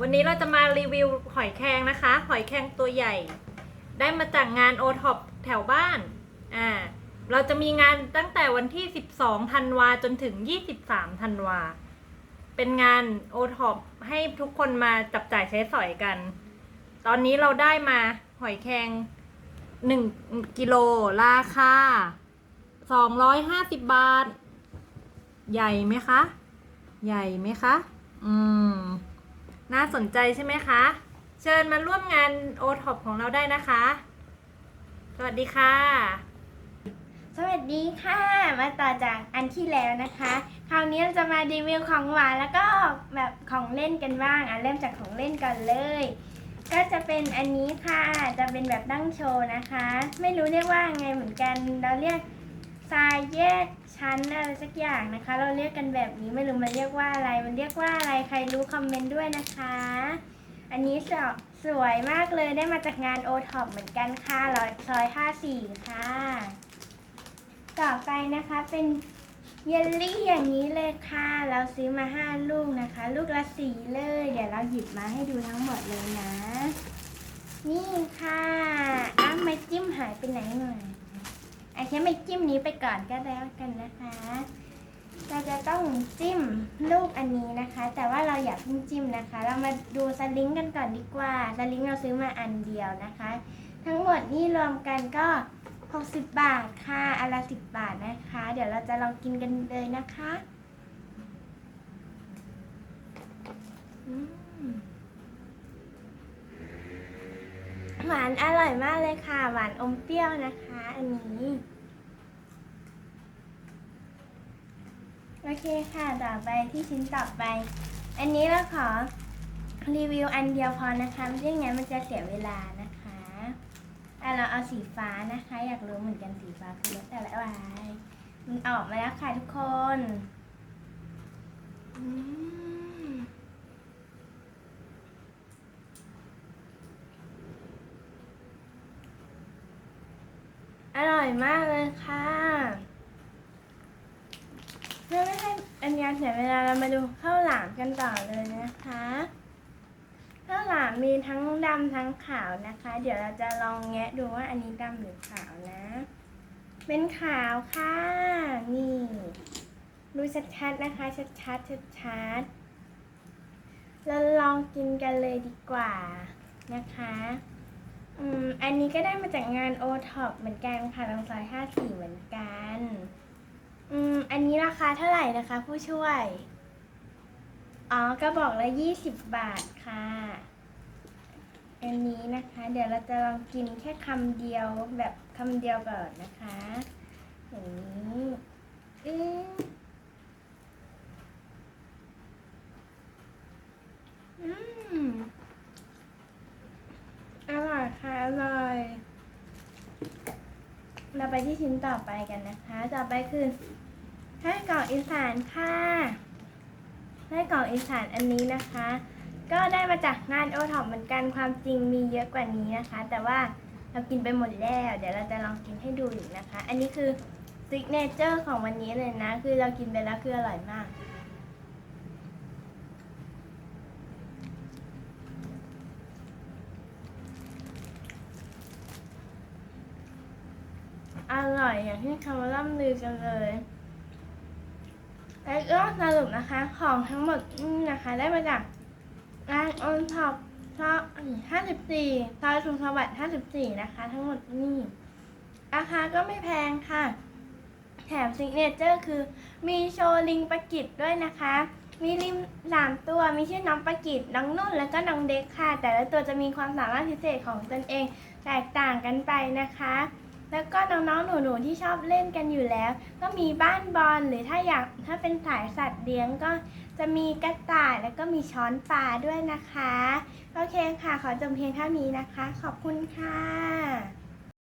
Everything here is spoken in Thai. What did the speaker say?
วันนี้เราจะมารีวิวหอยแครงนะคะ หอยแครงตัวใหญ่ ได้มาจากงานโอท็อปแถวบ้านอ่าเราจะมีงานตั้งแต่วันที่ 12ธันวาจนถึง 23ธันวาเป็นงานโอท็อปให้ทุกคนมาจับจ่ายใช้สอยกัน ตอนนี้เราได้มาหอยแครง1กิโลราคา250 บาท ใหญ่ไหมคะ ใหญ่ไหมคะ อืม น่าสนใจใช่ไหมคะ เชิญมาร่วมงานโอท็อปของเราได้นะคะ สวัสดีค่ะ สวัสดีค่ะ มาต่อจากอันที่แล้วนะคะ คราวนี้เราจะมารีวิวของหวานแล้วก็แบบของเล่นกันบ้างอะเริ่มจากของเล่นก่อนเลย ก็จะเป็นอันนี้ค่ะ จะเป็นแบบตั้งโชว์นะคะ ไม่รู้เรียกว่าไงเหมือนกัน เราเรียก ทรายแยกชั้นอะไรสักอย่างนะคะ เราเรียกกันแบบนี้ไม่รู้มันเรียกว่าอะไร มันเรียกว่าอะไรใครรู้คอมเมนต์ด้วยนะคะ อันนี้สวสวยมากเลยได้มาจากงานโอท็อปเหมือนกันค่ะร้อยซอยห้าสี่ค่ะ ต่อไปนะคะเป็นเยลลี่อย่างนี้เลยค่ะ เราซื้อมาห้าลูกนะคะ ลูกละสีเลย เดี๋ยวเราหยิบมาให้ดูทั้งหมดเลยนะ นี่ค่ะอ้าวไม่จิ้มหายไปไหนหน่อย ไอ้แค่ไม่จิ้มนี้ไปก่อนก็แล้วกันนะคะ เราจะต้องจิ้มลูกอันนี้นะคะ แต่ว่าเราอยากเพิ่งจิ้มนะคะ เรามาดูสลิงกันก่อนดีกว่าสลิงเราซื้อมาอันเดียวนะคะ ทั้งหมดนี่รวมกันก็ 60 บาทค่ะอันละ10 บาทนะคะ เดี๋ยวเราจะลองกินกันเลยนะคะหวานอร่อยมากเลยค่ะ หวานอมเปรี้ยวนะคะ อันนี้ โอ เคค่ะ ต่อไปที่ชิ้นต่อไป อันนี้เราขอรีวิวอันเดียวพอนะคะไม่งั้นมันจะเสียเวลานะคะอะเราเอาสีฟ้านะคะ อยากรู้เหมือนกันสีฟ้าคือรสอะไรวะมันออกมาแล้วค่ะทุกคนอืมอร่อยมากเลยค่ะ พื่อไม่ให้อันยาเสียเวลาเรามาดูข้าวหลามกันต่อเลยนะคะข้าวหลามมีทั้งดำทั้งขาวนะคะ เดี๋ยวเราจะลองแงะดูว่าอันนี้ดำหรือขาวนะ เป็นขาวค่ะ นี่ ดูชัดๆนะคะ ชัดๆชัดๆเราลองกินกันเลยดีกว่านะคะอืมอันนี้ก็ได้มาจากงานโอท็อปเหมือนกันค่ะตรงซอยห้าสี่เหมือนกัน นนี้ราคาเท่าไหร่นะคะ ผู้ช่วย อ๋อ ก็บอกละยี่สิบบาทค่ะ อันนี้นะคะ เดี๋ยวเราจะลองกินแค่คำเดียวแบบคำเดียวก่อนนะคะอย่างนี้อืมอืมอร่อยค่ะ อร่อย เราไปที่ชิ้นต่อไปกันนะคะ ต่อไปคือ ให้กล่องอีสานค่ะให้กล่องอีสานอันนี้นะคะ ก็ได้มาจากงานโอท็อปเหมือนกันความจริงมีเยอะกว่านี้นะคะ แต่ว่าเรากินไปหมดแล้ว เดี๋ยวเราจะลองกินให้ดูอีกนะคะ อันนี้คือซิกเนเจอร์ของวันนี้เลยนะ คือเรากินไปแล้วคืออร่อยมากอร่อยอย่างที่เขาล่ำลือกันเลย แล้วก็สรุปนะคะของทั้งหมดนี่นะคะ ได้มาจากงานออนท็อปซอย54ซอยสุขสวัสดิ์54 นะคะ ทั้งหมดนี่ราคาก็ไม่แพงค่ะ แถมซิกเนเจอร์คือ มีโชว์ลิงปะกิจด้วยนะคะ มีลิงสามตัว มีชื่อน้องปะกิจน้องนุ่น แล้วก็น้องเด็กค่ะ แต่ละตัวจะมีความสามารถพิเศษของตนเอง แตกต่างกันไปนะคะ แล้วก็น้องๆ หนูๆ ที่ชอบเล่นกันอยู่แล้ว ก็มีบ้านบอลหรือถ้าอยากถ้าเป็นสายสัตว์เลี้ยงก็จะมีกระต่ายแล้วก็มีช้อนปลาด้วยนะคะ โอเคค่ะ ขอจบเพียงเท่านี้นะคะ ขอบคุณค่ะ